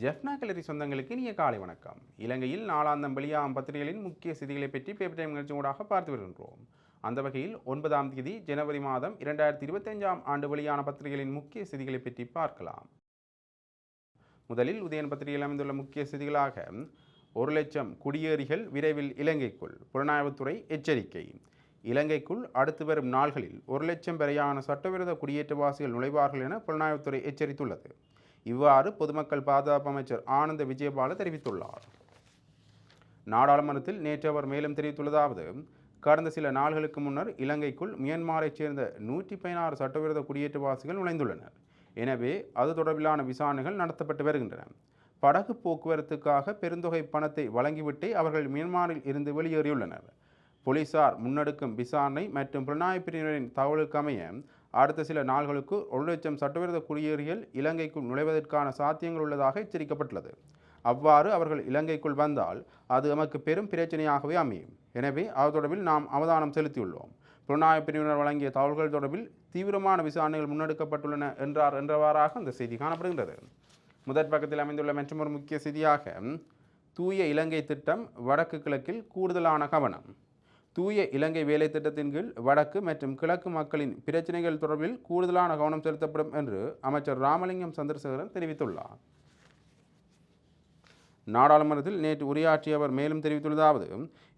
ஜெஃப்னா கலரி சொந்தங்களுக்கு இனிய காலை வணக்கம். இலங்கையில் நாலாந்தம் வெளியாகும் பத்திரிகைகளின் முக்கிய செய்திகளை பற்றி பேப்பர் டைம் நிகழ்ச்சி ஊடாக பார்த்து வருகின்றோம். அந்த வகையில் ஒன்பதாம் தேதி ஜனவரி மாதம் இரண்டாயிரத்தி இருபத்தஞ்சாம் ஆண்டு வெளியான பத்திரிகைகளின் முக்கிய செய்திகளை பற்றி பார்க்கலாம். முதலில் உதயன் பத்திரிகையில் அமைந்துள்ள முக்கிய செய்திகளாக ஒரு லட்சம் குடியேறிகள் விரைவில் இலங்கைக்குள் புலனாய்வுத்துறை எச்சரிக்கை. இலங்கைக்குள் அடுத்து வரும் நாள்களில் ஒரு லட்சம் வரையான சட்டவிரோத குடியேற்றவாசிகள் நுழைவார்கள் என புலனாய்வுத்துறை எச்சரித்துள்ளது. இவ்வாறு பொதுமக்கள் பாதுகாப்பு அமைச்சர் ஆனந்த விஜயபால தெரிவித்துள்ளார். நாடாளுமன்றத்தில் நேற்று அவர் மேலும் தெரிவித்துள்ளதாவது கடந்த சில நாள்களுக்கு முன்னர் இலங்கைக்குள் மியான்மரைச் சேர்ந்த நூற்றி பதினாறு சட்டவிரோத குடியேற்றவாசிகள் நுழைந்துள்ளனர். எனவே அது தொடர்பிலான விசாரணைகள் நடத்தப்பட்டு வருகின்றன. படகு போக்குவரத்துக்காக பெருந்தொகை பணத்தை வழங்கிவிட்டே அவர்கள் மியான்மரில் இருந்து வெளியேறியுள்ளனர். போலீசார் முன்னெடுக்கும் விசாரணை மற்றும் புலனாய்வு பிரிவினரின் தகவலுக்கு அமைய அடுத்த சில நாள்களுக்கு ஒரு லட்சம் சட்டவிரோத குடியேறிகள் இலங்கைக்குள் நுழைவதற்கான சாத்தியங்கள் உள்ளதாக எச்சரிக்கப்பட்டுள்ளது. அவ்வாறு அவர்கள் இலங்கைக்குள் வந்தால் அது நமக்கு பெரும் பிரச்சனையாகவே அமையும். எனவே அது தொடர்பில் நாம் அவதானம் செலுத்தியுள்ளோம். புலனாய்வு பிரிவினர் வழங்கிய தகவல்கள் தொடர்பில் தீவிரமான விசாரணைகள் முன்னெடுக்கப்பட்டுள்ளன என்றார் என்றவாறாக அந்த செய்தி காணப்படுகின்றது. முதற் பக்கத்தில் அமைந்துள்ள மற்றொரு முக்கிய செய்தியாக தூய இலங்கை திட்டம் வடக்கு கிழக்கில் கூடுதலான கவனம். தூய இலங்கை வேலை திட்டத்தின் கீழ் வடக்கு மற்றும் கிழக்கு மக்களின் பிரச்சினைகள் தொடர்பில் கூடுதலான கவனம் செலுத்தப்படும் என்று அமைச்சர் ராமலிங்கம் சந்திரசேகரன் தெரிவித்துள்ளார். நாடாளுமன்றத்தில் நேற்று உரையாற்றிய அவர் மேலும் தெரிவித்துள்ளதாவது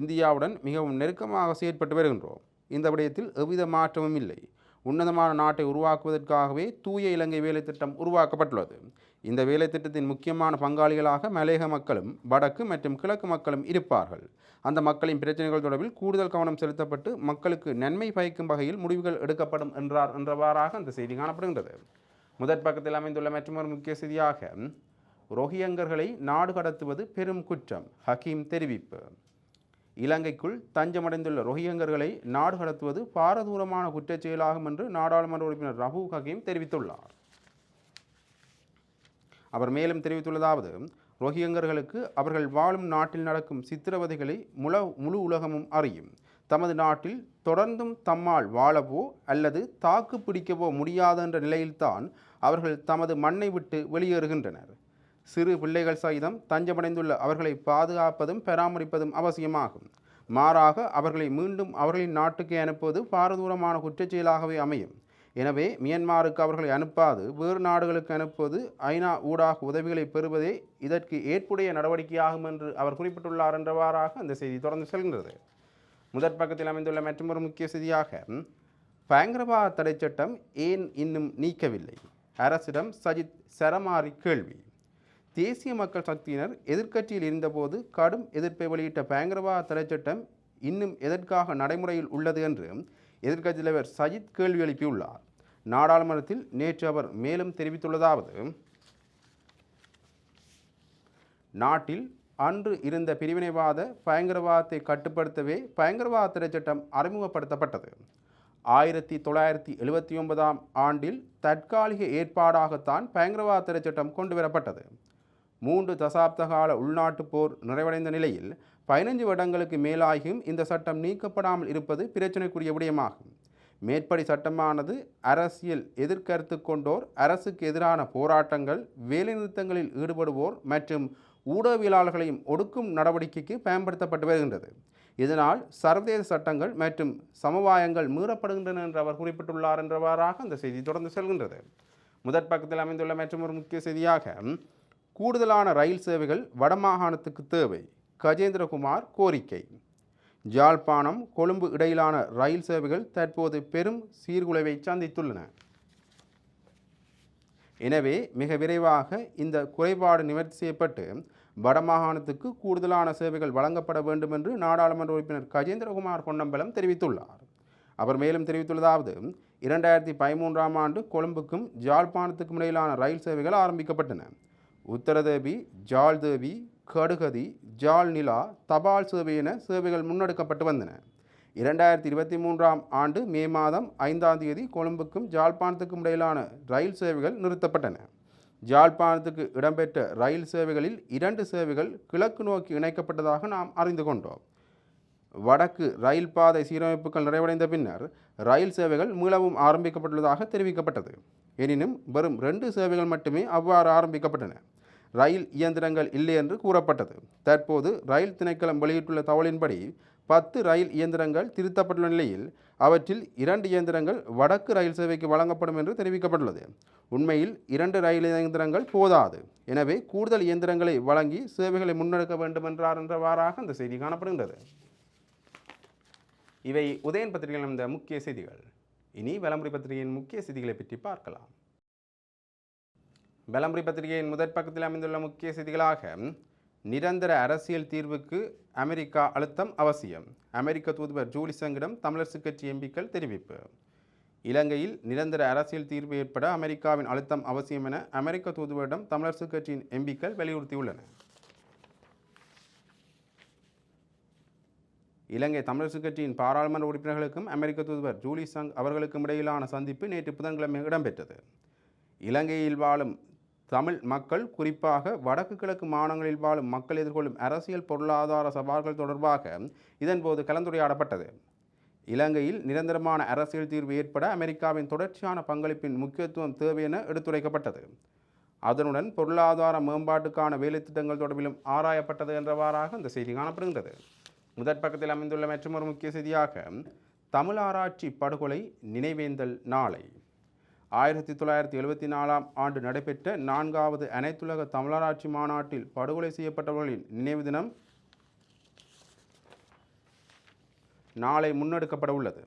இந்தியாவுடன் மிகவும் நெருக்கமாக செயற்பட்டு வருகின்றோம். இந்த விடயத்தில் எவ்வித மாற்றமும் இல்லை. உன்னதமான நாட்டை உருவாக்குவதற்காகவே தூய இலங்கை வேலை திட்டம் உருவாக்கப்பட்டுள்ளது. இந்த வேலை திட்டத்தின் முக்கியமான பங்காளிகளாக மலையக மக்களும் வடக்கு மற்றும் கிழக்கு மக்களும் இருப்பார்கள். அந்த மக்களின் பிரச்சனைகள் தொடர்பில் கூடுதல் கவனம் செலுத்தப்பட்டு மக்களுக்கு நன்மை பயக்கும் வகையில் முடிவுகள் எடுக்கப்படும் என்றார் என்றவாறாக அந்த செய்தி காணப்படுகின்றது. முதற் பக்கத்தில் அமைந்துள்ள மற்றொரு முக்கிய செய்தியாக ரோஹியங்கர்களை நாடு கடத்துவது பெரும் குற்றம் ஹக்கீம் தெரிவிப்பு. இலங்கைக்குள் தஞ்சமடைந்துள்ள ரோஹியங்கர்களை நாடு கடத்துவது பாரதூரமான குற்றச் செயலாகும் என்று நாடாளுமன்ற உறுப்பினர் ரஹூ ஹக்கீம் தெரிவித்துள்ளார். அவர் மேலும் தெரிவித்துள்ளதாவது ரோஹியங்கர்களுக்கு அவர்கள் வாழும் நாட்டில் நடக்கும் சித்திரவதைகளை முல முழு உலகமும் அறியும். தமது நாட்டில் தொடர்ந்தும் தம்மால் வாழவோ அல்லது தாக்கு பிடிக்கவோ முடியாது என்ற நிலையில்தான் அவர்கள் தமது மண்ணை விட்டு வெளியேறுகின்றனர். சிறு பிள்ளைகள் சகிதம் தஞ்சமடைந்துள்ள அவர்களை பாதுகாப்பதும் பராமரிப்பதும் அவசியமாகும். மாறாக அவர்களை மீண்டும் அவர்களின் நாட்டுக்கே அனுப்புவது பாரதூரமான குற்றச்செயலாகவே அமையும். எனவே மியன்மாருக்கு அவர்களை அனுப்பாது வேறு நாடுகளுக்கு அனுப்புவது ஐநா ஊடாக உதவிகளை பெறுவதே இதற்கு ஏற்புடைய நடவடிக்கையாகும் என்று அவர் குறிப்பிட்டுள்ளார் என்றவாறாக அந்த செய்தி தொடர்ந்து செல்கின்றது. முதற் பக்கத்தில் அமைந்துள்ள மற்றொரு முக்கிய செய்தியாக பயங்கரவாத தடை சட்டம் ஏன் இன்னும் நீக்கவில்லை? அரசிடம் சஜித் சரமாரி கேள்வி. தேசிய மக்கள் சக்தியினர் எதிர்க்கட்சியில் இருந்தபோது கடும் எதிர்ப்பை வெளியிட்ட பயங்கரவாத தடை சட்டம் இன்னும் எதற்காக நடைமுறையில் உள்ளது என்று எதிர்க்கட்சி தலைவர் சஜித் கேள்வி எழுப்பியுள்ளார். நாடாளுமன்றத்தில் நேற்று அவர் மேலும் தெரிவித்துள்ளதாவது நாட்டில் அன்று இருந்த பிரிவினைவாத பயங்கரவாதத்தை கட்டுப்படுத்தவே பயங்கரவாத தடை சட்டம் அறிமுகப்படுத்தப்பட்டது. ஆயிரத்தி தொள்ளாயிரத்தி எழுபத்தி ஒன்பதாம் ஆண்டில் தற்காலிக ஏற்பாடாகத்தான் பயங்கரவாத தடை சட்டம் கொண்டு வரப்பட்டது மூன்று தசாப்த கால உள்நாட்டுப் போர் நிறைவடைந்த நிலையில் பதினைஞ்சு வருடங்களுக்கு மேலாகியும் இந்த சட்டம் நீக்கப்படாமல் இருப்பது பிரச்சனைக்குரிய விடயமாகும். மேற்படி சட்டமானது அரசியல் எதிர்கருத்து கொண்டோர் அரசுக்கு எதிரான போராட்டங்கள் வேலைநிறுத்தங்களில் ஈடுபடுவோர் மற்றும் ஊடகவியலாளர்களையும் ஒடுக்கும் நடவடிக்கைக்கு பயன்படுத்தப்பட்டு வருகின்றது. இதனால் சர்வதேச சட்டங்கள் மற்றும் சமவாயங்கள் மீறப்படுகின்றன என்று அவர் குறிப்பிட்டுள்ளார் என்றவாறாக அந்த செய்தி தொடர்ந்து செல்கின்றது. முதற் பக்கத்தில் அமைந்துள்ள மற்றும் ஒரு முக்கிய செய்தியாக கூடுதலான ரயில் சேவைகள் வடமாகாணத்துக்கு தேவை. கஜேந்திரகுமார் கோரிக்கை. ஜாழ்ப்பாணம் கொழும்பு இடையிலான ரயில் சேவைகள் தற்போது பெரும் சீர்குலைவை சந்தித்துள்ளன. எனவே மிக விரைவாக இந்த குறைபாடு நிவர்த்தி செய்யப்பட்டு வடமாகாணத்துக்கு கூடுதலான சேவைகள் வழங்கப்பட வேண்டும் என்று நாடாளுமன்ற உறுப்பினர் கஜேந்திரகுமார் பொன்னம்பலம் தெரிவித்துள்ளார். அவர் மேலும் தெரிவித்துள்ளதாவது இரண்டாயிரத்தி பதிமூன்றாம் ஆண்டு கொழும்புக்கும் ஜாழ்ப்பாணத்துக்கும் இடையிலான ரயில் சேவைகள் ஆரம்பிக்கப்பட்டன. உத்தரதேவி ஜாழ்தேவி கடுகதி ஜால் நிலா தபால் சேவை என சேவைகள் முன்னெடுக்கப்பட்டு வந்தன. இரண்டாயிரத்தி இருபத்தி மூன்றாம் ஆண்டு மே மாதம் ஐந்தாம் தேதி கொழும்புக்கும் ஜாழ்ப்பாணத்துக்கும் இடையிலான ரயில் சேவைகள் நிறுத்தப்பட்டன. ஜாழ்ப்பாணத்துக்கு இடம்பெற்ற ரயில் சேவைகளில் இரண்டு சேவைகள் கிழக்கு நோக்கி இணைக்கப்பட்டதாக நாம் அறிந்து கொண்டோம். வடக்கு ரயில் பாதை சீரமைப்புகள் நிறைவடைந்த பின்னர் ரயில் சேவைகள் மீளவும் ஆரம்பிக்கப்பட்டுள்ளதாக தெரிவிக்கப்பட்டது. எனினும் வெறும் ரெண்டு சேவைகள் மட்டுமே அவ்வாறு ஆரம்பிக்கப்பட்டன. ரயில் இயந்திரங்கள் இல்லை என்று கூறப்பட்டது. தற்போது ரயில் திணைக்களம் வெளியிட்டுள்ள தகவலின்படி பத்து ரயில் இயந்திரங்கள் திருத்தப்பட்டுள்ள நிலையில் அவற்றில் இரண்டு இயந்திரங்கள் வடக்கு ரயில் சேவைக்கு வழங்கப்படும் என்று தெரிவிக்கப்பட்டுள்ளது. உண்மையில் இரண்டு ரயில் இயந்திரங்கள் போதாது. எனவே கூடுதல் இயந்திரங்களை வழங்கி சேவைகளை முன்னெடுக்க வேண்டும் என்றார் என்றவாறாக அந்த செய்தி காணப்படுகின்றது. இவை உதயன் பத்திரிகையில் இந்த முக்கிய செய்திகள். இனி விளம்பரி பத்திரிகையின் முக்கிய செய்திகளை பற்றி பார்க்கலாம். விளம்பரி பத்திரிகையின் முதற் பக்கத்தில் அமைந்துள்ள முக்கிய செய்திகளாக நிரந்தர அரசியல் தீர்வுக்கு அமெரிக்கா அழுத்தம் அவசியம். அமெரிக்க தூதுவர் ஜூலி சங்கிடம் கட்சி எம்பிக்கள் தெரிவிப்பு. இலங்கையில் நிரந்தர அரசியல் தீர்வு ஏற்பட அமெரிக்காவின் அழுத்தம் அவசியம் என அமெரிக்க தூதுவரிடம் தமிழரசு கட்சியின் எம்பிக்கள் வலியுறுத்தியுள்ளனர். இலங்கை தமிழரசு கட்சியின் பாராளுமன்ற உறுப்பினர்களுக்கும் அமெரிக்க தூதுவர் ஜூலி சங் அவர்களுக்கும் இடையிலான சந்திப்பு நேற்று புதன்கிழமை இடம்பெற்றது. இலங்கையில் வாழும் தமிழ் மக்கள் குறிப்பாக வடக்கு கிழக்கு மாநிலங்களில் வாழும் மக்கள் எதிர்கொள்ளும் அரசியல் பொருளாதார சவால்கள் தொடர்பாக இதன்போது கலந்துரையாடப்பட்டது. இலங்கையில் நிரந்தரமான அரசியல் தீர்வு ஏற்பட அமெரிக்காவின் தொடர்ச்சியான பங்களிப்பின் முக்கியத்துவம் தேவை என எடுத்துரைக்கப்பட்டது. அதனுடன் பொருளாதார மேம்பாட்டுக்கான வேலைத்திட்டங்கள் தொடர்பிலும் ஆராயப்பட்டது என்றவாறாக இந்த செய்தி காணப்படுகின்றது. முதற் பக்கத்தில் அமைந்துள்ள மற்றொரு முக்கிய செய்தியாக தமிழ் ஆராய்ச்சி படுகொலை நினைவேந்தல் நாளை. ஆயிரத்தி தொள்ளாயிரத்தி எழுபத்தி நாலாம் ஆண்டு நடைபெற்ற நான்காவது அனைத்துலக தமிழராட்சி மாநாட்டில் படுகொலை செய்யப்பட்டவர்களின் நினைவு தினம் நாளை முன்னெடுக்கப்பட உள்ளது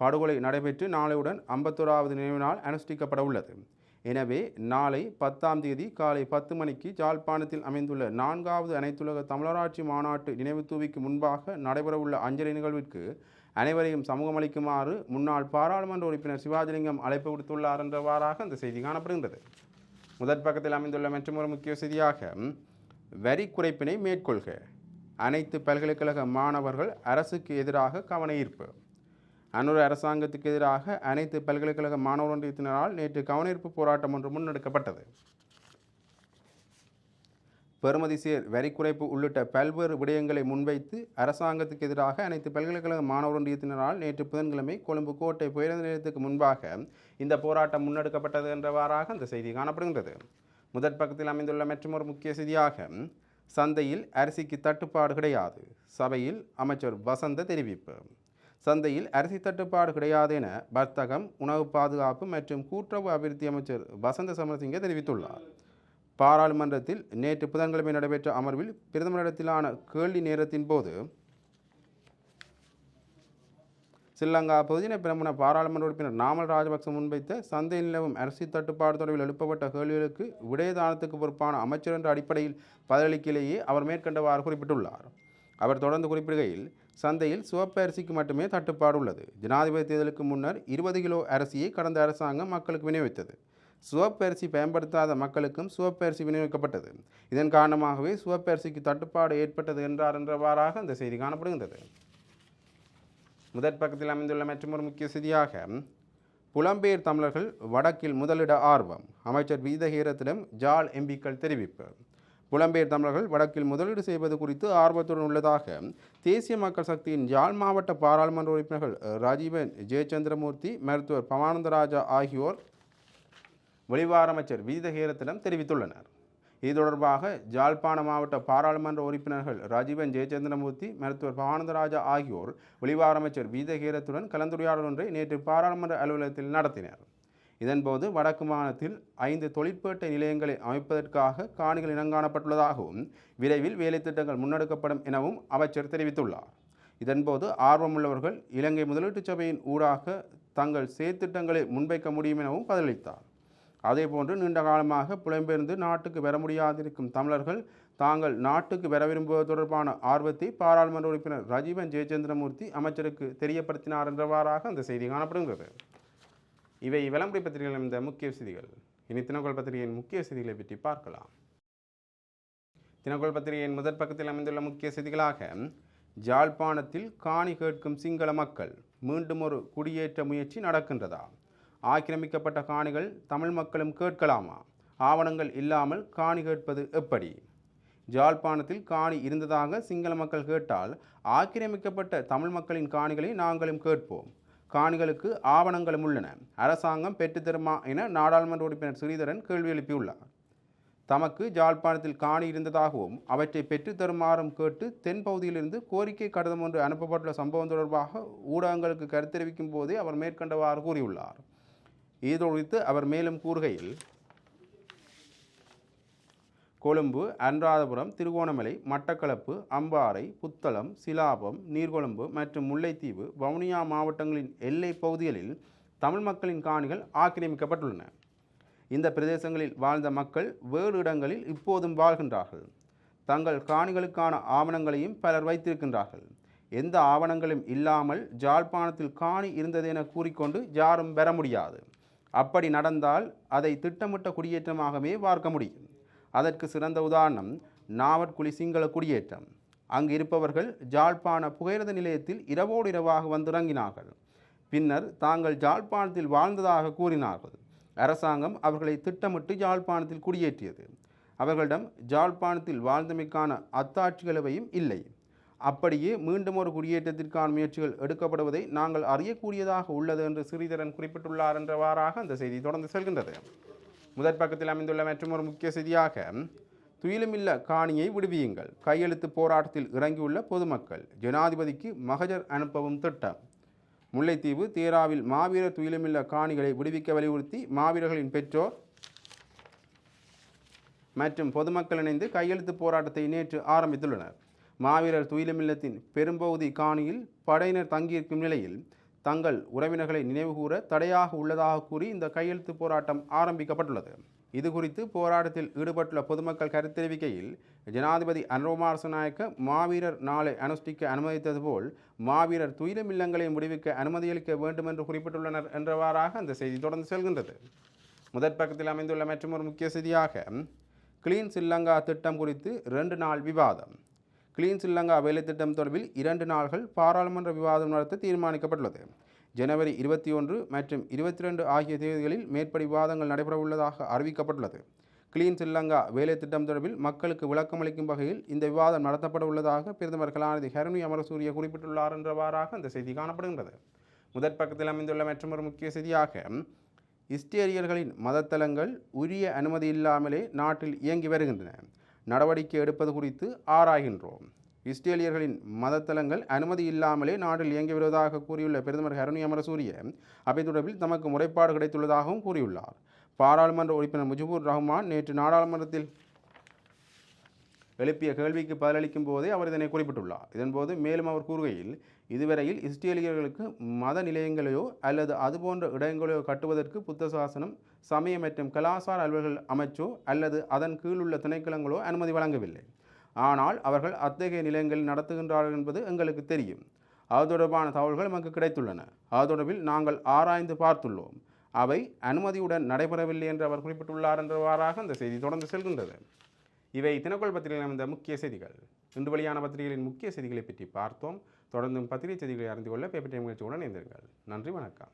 படுகொலை நடைபெற்று நாளையுடன் ஐம்பத்தோராவது நினைவு நாள் அனுஷ்டிக்கப்பட உள்ளது எனவே நாளை பத்தாம் தேதி காலை பத்து மணிக்கு ஜாழ்ப்பாணத்தில் அமைந்துள்ள நான்காவது அனைத்துலக தமிழராட்சி மாநாட்டு நினைவு தூவிக்கு முன்பாக நடைபெறவுள்ள அஞ்சலி நிகழ்விற்கு அனைவரையும் சமூகமளிக்குமாறு முன்னாள் பாராளுமன்ற உறுப்பினர் சிவாஜிலிங்கம் அழைப்பு விடுத்துள்ளார் என்றவாறாக அந்த செய்தி காணப்படுகின்றது. முதற் பக்கத்தில் அமைந்துள்ள மற்றொரு முக்கிய செய்தியாக வரி குறைப்பினை மேற்கொள்க. அனைத்து பல்கலைக்கழக மாணவர்கள் அரசுக்கு எதிராக கவன ஈர்ப்பு. அன்னூர் அரசாங்கத்துக்கு எதிராக அனைத்து பல்கலைக்கழக மாணவர் ஒன்றியத்தினரால் நேற்று கவனஈர்ப்பு போராட்டம் ஒன்று முன்னெடுக்கப்பட்டது. பெறுமதி சேர் வரி குறைப்பு உள்ளிட்ட பல்வேறு விடயங்களை முன்வைத்து அரசாங்கத்துக்கு எதிராக அனைத்து பல்கலைக்கழக மாணவர் ஒன்றியத்தினரால் நேற்று புதன்கிழமை கொழும்பு கோட்டை பேருந்து நிலையத்துக்கு முன்பாக இந்த போராட்டம் முன்னெடுக்கப்பட்டது என்றவாறாக அந்த செய்தி காணப்படுகின்றது. முதற் பக்கத்தில் அமைந்துள்ள மற்றொரு முக்கிய செய்தியாக சந்தையில் அரிசிக்கு தட்டுப்பாடு கிடையாது சபையில் அமைச்சர் வசந்த தெரிவிப்பு. சந்தையில் அரிசி தட்டுப்பாடு கிடையாது என வர்த்தகம் உணவு பாதுகாப்பு மற்றும் கூட்டுறவு அபிவிருத்தி அமைச்சர் வசந்த சமரசிங்க தெரிவித்துள்ளார். பாராளுமன்றத்தில் நேற்று புதன்கிழமை நடைபெற்ற அமர்வில் பிரதமரிடத்திலான கேள்வி நேரத்தின் போது ஸ்ரீலங்கா பொதுஜன பிரமண பாராளுமன்ற உறுப்பினர் நாமல் ராஜபக்ச முன்வைத்த சந்தை நிலவும் அரிசி தட்டுப்பாடு தொடர்பில் எழுப்பப்பட்ட கேள்விகளுக்கு விடயதானத்துக்கு பொறுப்பான அமைச்சர் என்ற அடிப்படையில் பதிலளிக்கையிலேயே அவர் மேற்கண்டவாறு குறிப்பிட்டுள்ளார். அவர் தொடர்ந்து குறிப்பிடுகையில் சந்தையில் சிவப்பு அரிசிக்கு மட்டுமே தட்டுப்பாடு உள்ளது. ஜனாதிபதி தேர்தலுக்கு முன்னர் இருபது கிலோ அரிசியை கடந்த அரசாங்கம் மக்களுக்கு விநியோகித்தது. சிவப்பு பயன்படுத்தாத மக்களுக்கும் சிவப்பு விநியோகிக்கப்பட்டது. இதன் காரணமாகவே சிவப்பரிசிக்கு தட்டுப்பாடு ஏற்பட்டது என்றார் என்றவாறாக அந்த செய்தி காணப்படுகின்றது. முதற் பக்கத்தில் அமைந்துள்ள மற்றொரு முக்கிய செய்தியாக புலம்பெயர் தமிழர்கள் வடக்கில் முதலிட ஆர்வம். அமைச்சர் வீதகீரத்திடம் ஜால் எம்பிக்கள் தெரிவிப்பு. புலம்பெயர் தமிழர்கள் வடக்கில் முதலீடு செய்வது குறித்து ஆர்வத்துடன் உள்ளதாக தேசிய மக்கள் சக்தியின் யாழ் மாவட்ட பாராளுமன்ற உறுப்பினர்கள் ராஜீவன் ஜெயச்சந்திரமூர்த்தி மருத்துவர் பவானந்தராஜா ஆகியோர் வெளிவார அமைச்சர் விஜிதஹேரத்திடம் தெரிவித்துள்ளனர். இது தொடர்பாக ஜாழ்ப்பாண மாவட்ட பாராளுமன்ற உறுப்பினர்கள் ராஜீவன் ஜெயச்சந்திரமூர்த்தி மருத்துவர் பவானந்தராஜா ஆகியோர் வெளிவார அமைச்சர் வீதகீரத்துடன் கலந்துரையாடல் ஒன்றை நேற்று பாராளுமன்ற அலுவலகத்தில் நடத்தினர். இதன்போது வடக்கு மாநிலத்தில் ஐந்து தொழிற்பேட்டை நிலையங்களை அமைப்பதற்காக காணிகள் இனங்காணப்பட்டுள்ளதாகவும் விரைவில் வேலைத்திட்டங்கள் முன்னெடுக்கப்படும் எனவும் அமைச்சர் தெரிவித்துள்ளார். இதன்போது ஆர்வமுள்ளவர்கள் இலங்கை முதலீட்டுச் சபையின் ஊடாக தங்கள் செயற்திட்டங்களை முன்வைக்க முடியும் எனவும் பதிலளித்தார். அதேபோன்று நீண்ட காலமாக புலம்பெயர்ந்து நாட்டுக்கு வர முடியாதிருக்கும் தமிழர்கள் தாங்கள் நாட்டுக்கு வர விரும்புவது தொடர்பான ஆர்வத்தை பாராளுமன்ற உறுப்பினர் ரஜீவன் ஜெயச்சந்திரமூர்த்தி அமைச்சருக்கு தெரியப்படுத்தினார் என்றவாறாக அந்த செய்தி காணப்படுகிறது இவை விளம்பரி பத்திரிகைகளின் இந்த முக்கிய செய்திகள். இனி தினகோல் பத்திரிகையின் முக்கிய செய்திகளை பற்றி பார்க்கலாம். தினகோல் பத்திரிகையின் முதற் பக்கத்தில் அமைந்துள்ள முக்கிய செய்திகளாக ஜாழ்ப்பாணத்தில் காணி கேட்கும் சிங்கள மக்கள் மீண்டும் ஒரு குடியேற்ற முயற்சி நடக்கின்றதா? ஆக்கிரமிக்கப்பட்ட காணிகள் தமிழ் மக்களும் கேட்கலாமா? ஆவணங்கள் இல்லாமல் காணி கேட்பது எப்படி? ஜாழ்ப்பாணத்தில் காணி இருந்ததாக சிங்கள மக்கள் கேட்டால் ஆக்கிரமிக்கப்பட்ட தமிழ் மக்களின் காணிகளை நாங்களும் கேட்போம். காணிகளுக்கு ஆவணங்களும் உள்ளன. அரசாங்கம் பெற்றுத்தருமா என நாடாளுமன்ற உறுப்பினர் ஸ்ரீதரன் கேள்வி எழுப்பியுள்ளார். தமக்கு ஜாழ்ப்பாணத்தில் காணி இருந்ததாகவும் அவற்றை பெற்றுத்தருமாறும் கேட்டு தென்பகுதியிலிருந்து கோரிக்கை கடிதம் ஒன்று அனுப்பப்பட்டுள்ள சம்பவம் தொடர்பாக ஊடகங்களுக்கு கருத்தெரிவிக்கும் போதே அவர் மேற்கண்டவாறு கூறியுள்ளார். இது அவர் மேலும் கூறுகையில் கொழும்பு அனுராதபுரம் திருகோணமலை மட்டக்களப்பு அம்பாறை புத்தளம் சிலாபம் நீர்கொழும்பு மற்றும் முல்லைத்தீவு வவுனியா மாவட்டங்களின் எல்லை பகுதிகளில் தமிழ் மக்களின் காணிகள் ஆக்கிரமிக்கப்பட்டுள்ளன. இந்த பிரதேசங்களில் வாழ்ந்த மக்கள் வேறு இடங்களில் இப்போதும் வாழ்கின்றார்கள். தங்கள் காணிகளுக்கான ஆவணங்களையும் பலர் வைத்திருக்கின்றார்கள். எந்த ஆவணங்களும் இல்லாமல் ஜாழ்ப்பாணத்தில் காணி இருந்ததென கூறிக்கொண்டு யாரும் பெற முடியாது. அப்படி நடந்தால் அதை திட்டமிட்ட குடியேற்றமாகவே பார்க்க முடியும். அதற்கு சிறந்த உதாரணம் நாவற்குழி சிங்கள குடியேற்றம். அங்கு இருப்பவர்கள் ஜாழ்ப்பாண புகையிரத நிலையத்தில் இரவோடு இரவாக வந்திறங்கினார்கள் பின்னர் தாங்கள் ஜாழ்ப்பாணத்தில் வாழ்ந்ததாக கூறினார்கள். அரசாங்கம் அவர்களை திட்டமிட்டு ஜாழ்ப்பாணத்தில் குடியேற்றியது. அவர்களிடம் ஜாழ்ப்பாணத்தில் வாழ்ந்தமைக்கான அத்தாட்சிகளவையும் இல்லை. அப்படியே மீண்டும் ஒரு குடியேற்றத்திற்கான முயற்சிகள் எடுக்கப்படுவதை நாங்கள் அறியக்கூடியதாக உள்ளது என்று ஸ்ரீதரன் குறிப்பிட்டுள்ளார் என்றவாறாக அந்த செய்தி தொடர்ந்து செல்கின்றது. முதற் பக்கத்தில் அமைந்துள்ள மற்றொரு முக்கிய செய்தியாக துயிலுமில்ல காணியை விடுவியுங்கள். கையெழுத்து போராட்டத்தில் இறங்கியுள்ள பொதுமக்கள் ஜனாதிபதிக்கு மகஜர் அனுப்பவும் திட்டம். முல்லைத்தீவு தேராவில் மாவீரர் துயிலுமில்ல காணிகளை விடுவிக்க வலியுறுத்தி மாவீரர்களின் பெற்றோர் மற்றும் பொதுமக்கள் இணைந்து கையெழுத்து போராட்டத்தை நேற்று ஆரம்பித்துள்ளனர். மாவீரர் துயிலமில்லத்தின் பெரும்பகுதி காணியில் படையினர் தங்கியிருக்கும் நிலையில் தங்கள் உறவினர்களை நினைவுகூர தடையாக உள்ளதாக கூறி இந்த கையெழுத்து போராட்டம் ஆரம்பிக்கப்பட்டுள்ளது. இது குறித்து போராட்டத்தில் ஈடுபட்டுள்ள பொதுமக்கள் கருத்து தெரிவிக்கையில் ஜனாதிபதி அனுரமாரசநாயக்க மாவீரர் நாளை அனுஷ்டிக்க அனுமதித்தது போல் மாவீரர் துயிலமில்லங்களை முடிவிக்க அனுமதியளிக்க வேண்டும் என்று குறிப்பிட்டுள்ளனர் என்றவாறாக அந்த செய்தி தொடர்ந்து செல்கின்றது. முதற் பக்கத்தில் அமைந்துள்ள மற்றொரு முக்கிய செய்தியாக கிளீன் ஸ்ரீலங்கா திட்டம் குறித்து ரெண்டு நாள் விவாதம். கிளீன் ஸ்ரீலங்கா வேலை திட்டம் தொடர்பில் இரண்டு நாள்கள் பாராளுமன்ற விவாதம் நடத்த தீர்மானிக்கப்பட்டுள்ளது. ஜனவரி இருபத்தி ஒன்று மற்றும் இருபத்தி ரெண்டு ஆகிய தேதிகளில் மேற்படி விவாதங்கள் நடைபெற உள்ளதாக அறிவிக்கப்பட்டுள்ளது. கிளீன் ஸ்ரீலங்கா வேலை திட்டம் தொடர்பில் மக்களுக்கு விளக்கமளிக்கும் வகையில் இந்த விவாதம் நடத்தப்பட உள்ளதாக பிரதமர் கலாநிதி ஹரணி அமரசூரிய குறிப்பிட்டுள்ளார் என்றவாறாக அந்த செய்தி காணப்படுகின்றது. முதற் பக்கத்தில் அமைந்துள்ள மற்றொரு முக்கிய செய்தியாக இஸ்டேரியர்களின் மதத்தலங்கள் உரிய அனுமதி இல்லாமலே நாட்டில் இயங்கி வருகின்றன. நடவடிக்கை எடுப்பது குறித்து ஆராய்கின்றோம். இஸ்ரேலியர்களின் மதத்தலங்கள் அனுமதி இல்லாமலே நாட்டில் இயங்கி வருவதாக கூறியுள்ள பிரதமர் ஹருணி அமரசூரிய அவை தொடர்பில் தமக்கு முறைப்பாடு கிடைத்துள்ளதாகவும் கூறியுள்ளார். பாராளுமன்ற உறுப்பினர் முஜிபுர் ரஹ்மான் நேற்று நாடாளுமன்றத்தில் எழுப்பிய கேள்விக்கு பதிலளிக்கும் போதே அவர் இதனை குறிப்பிட்டுள்ளார். இதன்போது மேலும் அவர் கூறுகையில் இதுவரையில் இஸ்ரேலியர்களுக்கு மத நிலையங்களையோ அல்லது அதுபோன்ற இடங்களையோ கட்டுவதற்கு புத்த சாசனம் சமய மற்றும் கலாசார அலுவல்கள் அமைச்சோ அல்லது அதன் கீழுள்ள திணைக்களங்களோ அனுமதி வழங்கவில்லை. ஆனால் அவர்கள் அத்தகைய நிலையங்களில் நடத்துகின்றார்கள் என்பது எங்களுக்கு தெரியும். அது தொடர்பான தகவல்கள் நமக்கு கிடைத்துள்ளன. அது தொடர்பில் நாங்கள் ஆராய்ந்து பார்த்துள்ளோம். அவை அனுமதியுடன் நடைபெறவில்லை என்று அவர் குறிப்பிட்டுள்ளார் என்றவாறாக அந்த செய்தி தொடர்ந்து செல்கின்றது. இவை தினக்கோள் பத்திரிகையில் அமைந்த முக்கிய செய்திகள். இன்று வெளியான பத்திரிகைகளின் முக்கிய செய்திகளை பற்றி பார்த்தோம். தொடர்ந்தும் பத்திரிகை செய்திகளை அறிந்து கொள்ள பேப்பர் டைம் நிகழ்ச்சியுடன் இணைந்திருங்கள். நன்றி வணக்கம்.